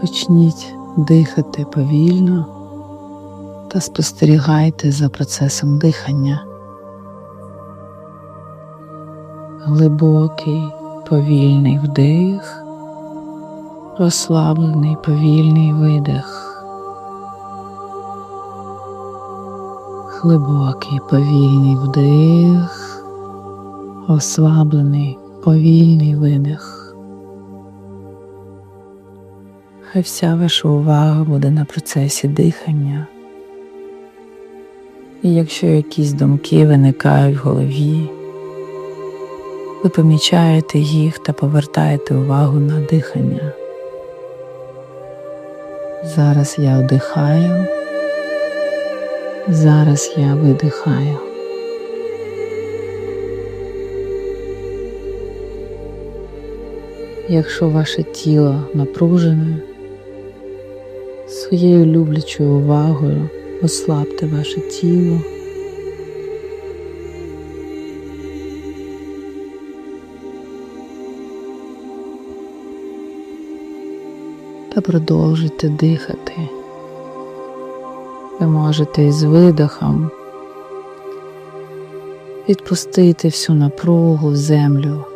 Почніть дихати повільно та спостерігайте за процесом дихання. Глибокий повільний вдих, розслаблений повільний видих. Глибокий повільний вдих, розслаблений повільний видих. Хай вся ваша увага буде на процесі дихання. І якщо якісь думки виникають в голові, ви помічаєте їх та повертаєте увагу на дихання. Зараз я вдихаю, зараз я видихаю. Якщо ваше тіло напружене, своєю люблячою увагою ослабте ваше тіло. Та продовжуйте дихати. Ви можете із видихом відпустити всю напругу в землю.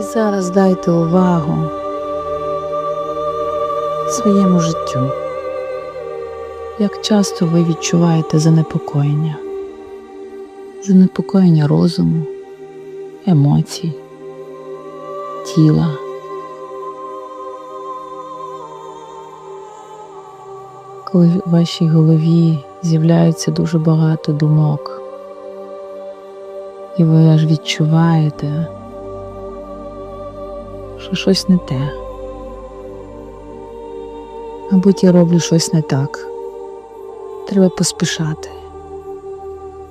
І зараз дайте увагу своєму життю. Як часто ви відчуваєте занепокоєння, занепокоєння розуму, емоцій, тіла. Коли в вашій голові з'являється дуже багато думок, і ви аж відчуваєте, що щось не те. Мабуть, я роблю щось не так. Треба поспішати.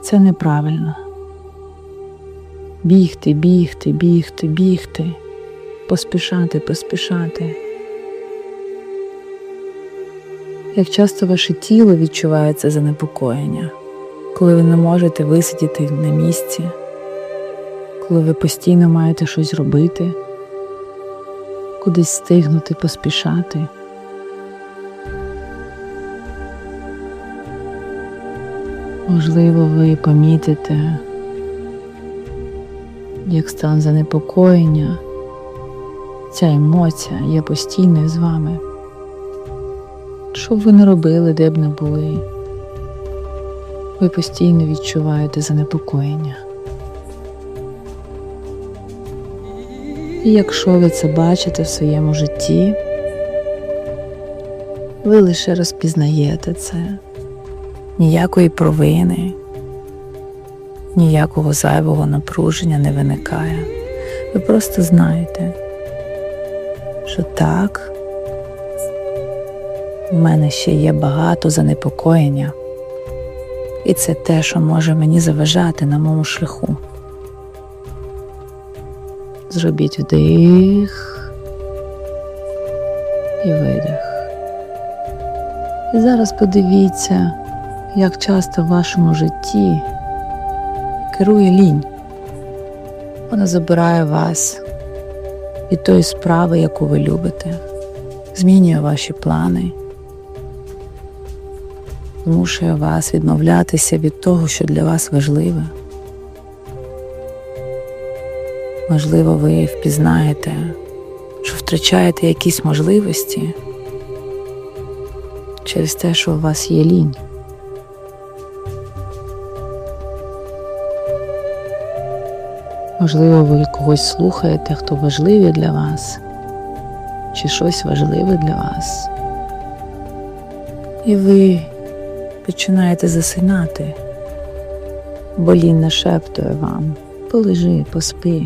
Це неправильно. Бігти, бігти, бігти, бігти, поспішати, поспішати. Як часто ваше тіло відчуває це занепокоєння, коли ви не можете висидіти на місці, коли ви постійно маєте щось робити, кудись стигнути, поспішати. Можливо, ви помітите, як стан занепокоєння, ця емоція є постійною з вами. Що б ви не робили, де б не були, ви постійно відчуваєте занепокоєння. І якщо ви це бачите в своєму житті, ви лише розпізнаєте це ніякої провини, ніякого зайвого напруження не виникає. Ви просто знаєте, що так, в мене ще є багато занепокоєння, і це те, що може мені заважати на моєму шляху. Зробіть вдих і видих. І зараз подивіться, як часто в вашому житті керує лінь. Вона забирає вас від тої справи, яку ви любите, змінює ваші плани, змушує вас відмовлятися від того, що для вас важливе. Можливо, ви впізнаєте, що втрачаєте якісь можливості через те, що у вас є лінь. Можливо, ви когось слухаєте, хто важливий для вас, чи щось важливе для вас. І ви починаєте засинати, бо лінь нашептує вам полежи, поспи.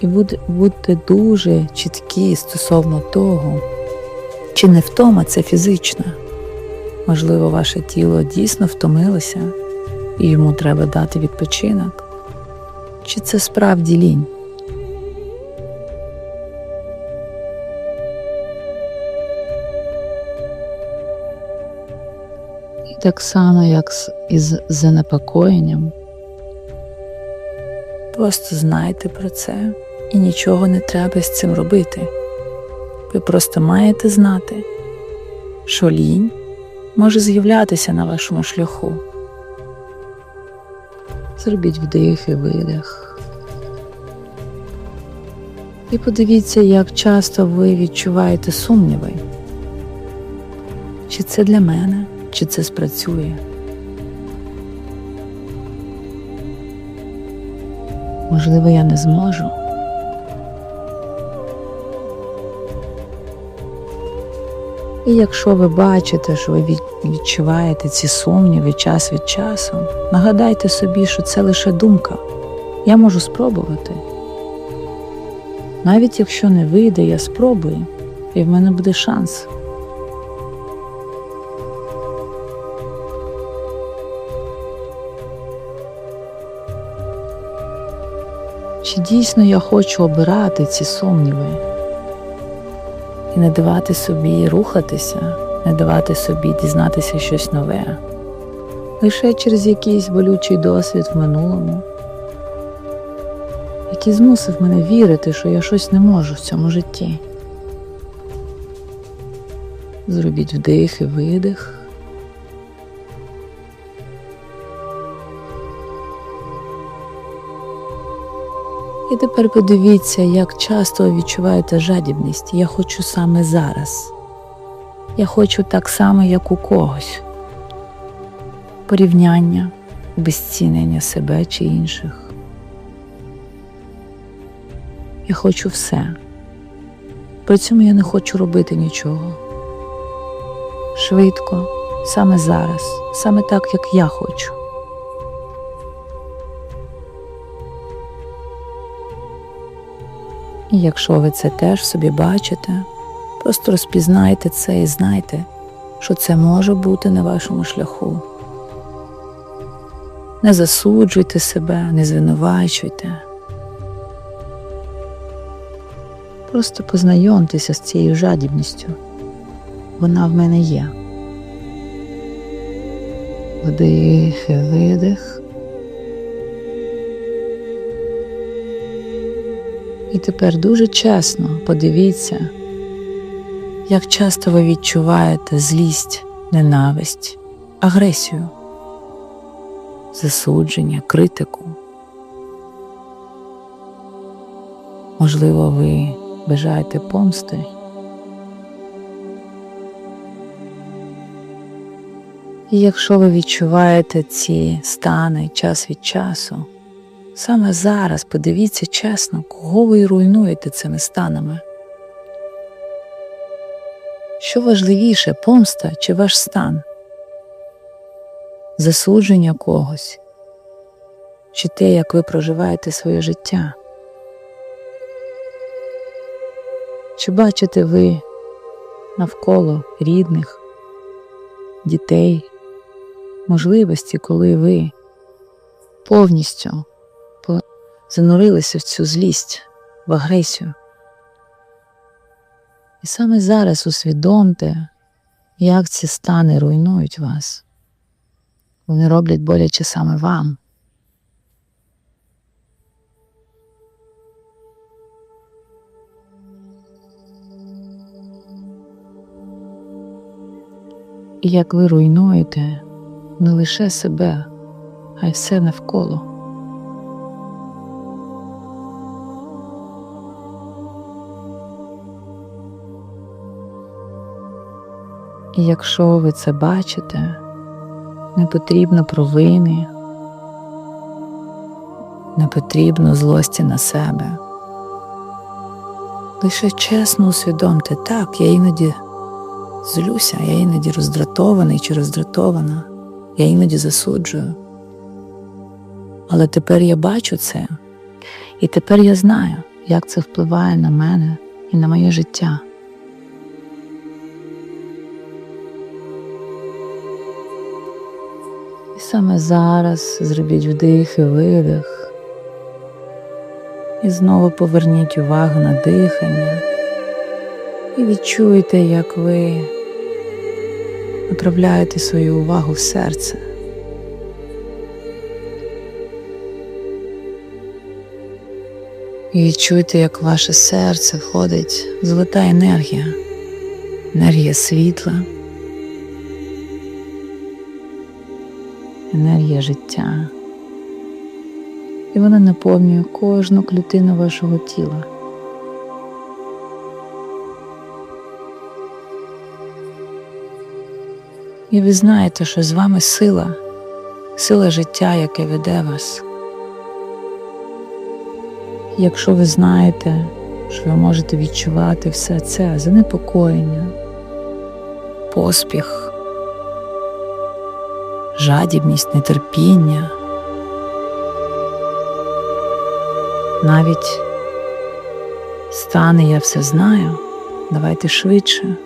І будьте дуже чіткі стосовно того, чи не втома це фізична. Можливо, ваше тіло дійсно втомилося, і йому треба дати відпочинок? Чи це справді лінь? І так само, як із занепокоєнням. Просто знайте про це і нічого не треба з цим робити. Ви просто маєте знати, що лінь може з'являтися на вашому шляху. Зробіть вдих і видих. І подивіться, як часто ви відчуваєте сумніви. Чи це для мене, чи це спрацює. Можливо, я не зможу. І якщо ви бачите, що ви відчуваєте ці сумніви час від часу, нагадайте собі, що це лише думка. Я можу спробувати. Навіть якщо не вийде, я спробую, і в мене буде шанс. Чи дійсно я хочу обирати ці сумніви і не давати собі рухатися, не давати собі дізнатися щось нове, лише через якийсь болючий досвід в минулому, який змусив мене вірити, що я щось не можу в цьому житті. Зробіть вдих і видих. І тепер подивіться, як часто ви відчуваєте жадібність. Я хочу саме зараз. Я хочу так само, як у когось. Порівняння, обезцінення себе чи інших. Я хочу все. При цьому я не хочу робити нічого. Швидко, саме зараз, саме так, як я хочу. І якщо ви це теж собі бачите, просто розпізнайте це і знайте, що це може бути на вашому шляху. Не засуджуйте себе, не звинувачуйте. Просто познайомтеся з цією жадібністю. Вона в мене є. Вдих і видих. І тепер дуже чесно подивіться, як часто ви відчуваєте злість, ненависть, агресію, засудження, критику. Можливо, ви бажаєте помсти. І якщо ви відчуваєте ці стани час від часу, Саме зараз подивіться чесно, кого ви руйнуєте цими станами. Що важливіше, помста чи ваш стан? Засудження когось, чи те, як ви проживаєте своє життя? Чи бачите ви навколо рідних, дітей, можливості, коли ви повністю занурилися в цю злість, в агресію. І саме зараз усвідомте, як ці стани руйнують вас. Вони роблять боляче саме вам. І як ви руйнуєте не лише себе, а й все навколо. І якщо ви це бачите, не потрібно провини, не потрібно злості на себе. Лише чесно усвідомте, так, я іноді злюся, я іноді роздратований чи роздратована, я іноді засуджую. Але тепер я бачу це, і тепер я знаю, як це впливає на мене і на моє життя. Саме зараз зробіть вдих і видих. І знову поверніть увагу на дихання і відчуйте, як ви направляєте свою увагу в серце. І відчуйте, як ваше серце входить золота енергія, енергія світла, енергія життя. І вона наповнює кожну клітину вашого тіла. І ви знаєте, що з вами сила, сила життя, яке веде вас. Якщо ви знаєте, що ви можете відчувати все це занепокоєння, поспіх, жадібність, нетерпіння, навіть стане я все знаю, давайте швидше.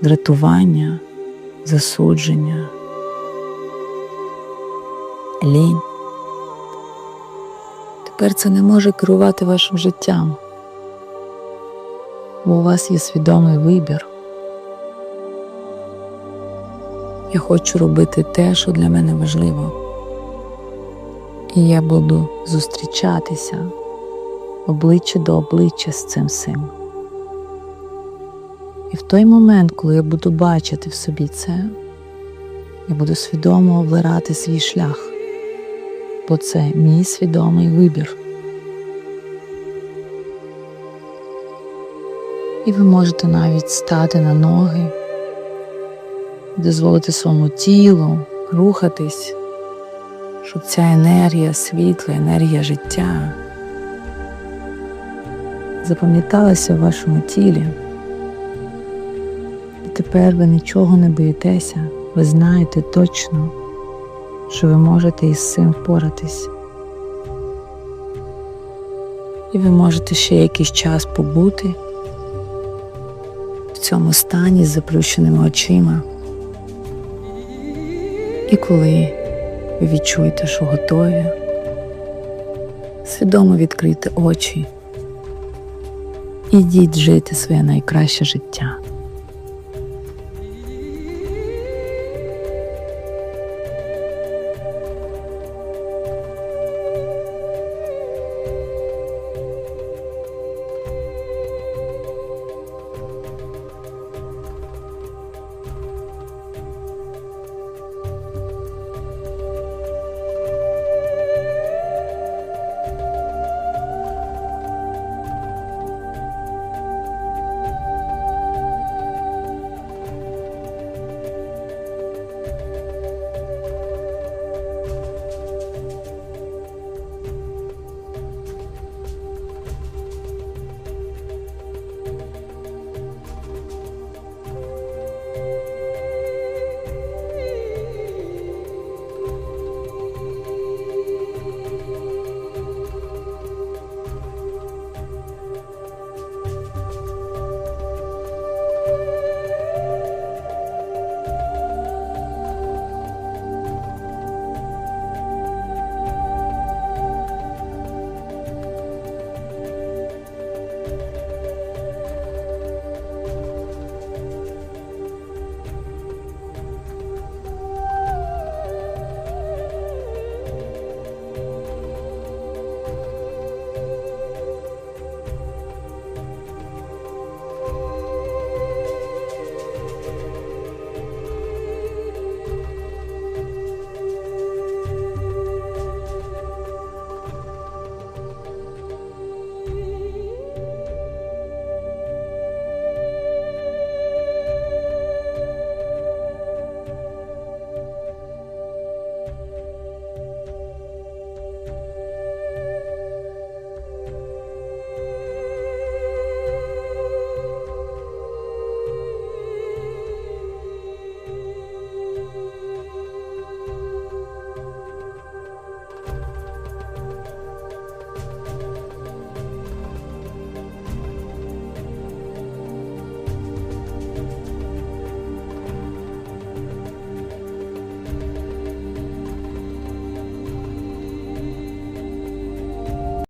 Дратування, засудження, лінь. Тепер це не може керувати вашим життям, бо у вас є свідомий вибір. Я хочу робити те, що для мене важливо. І я буду зустрічатися обличчя до обличчя з цим всім. І в той момент, коли я буду бачити в собі це, я буду свідомо обирати свій шлях, бо це мій свідомий вибір. І ви можете навіть стати на ноги, дозволити своєму тілу рухатись, щоб ця енергія світла, енергія життя запам'яталася в вашому тілі. І тепер ви нічого не боїтеся, ви знаєте точно, що ви можете із цим впоратись. І ви можете ще якийсь час побути в цьому стані з заплющеними очима. І коли ви відчуєте, що готові, свідомо відкрийте очі. Ідіть жити своє найкраще життя.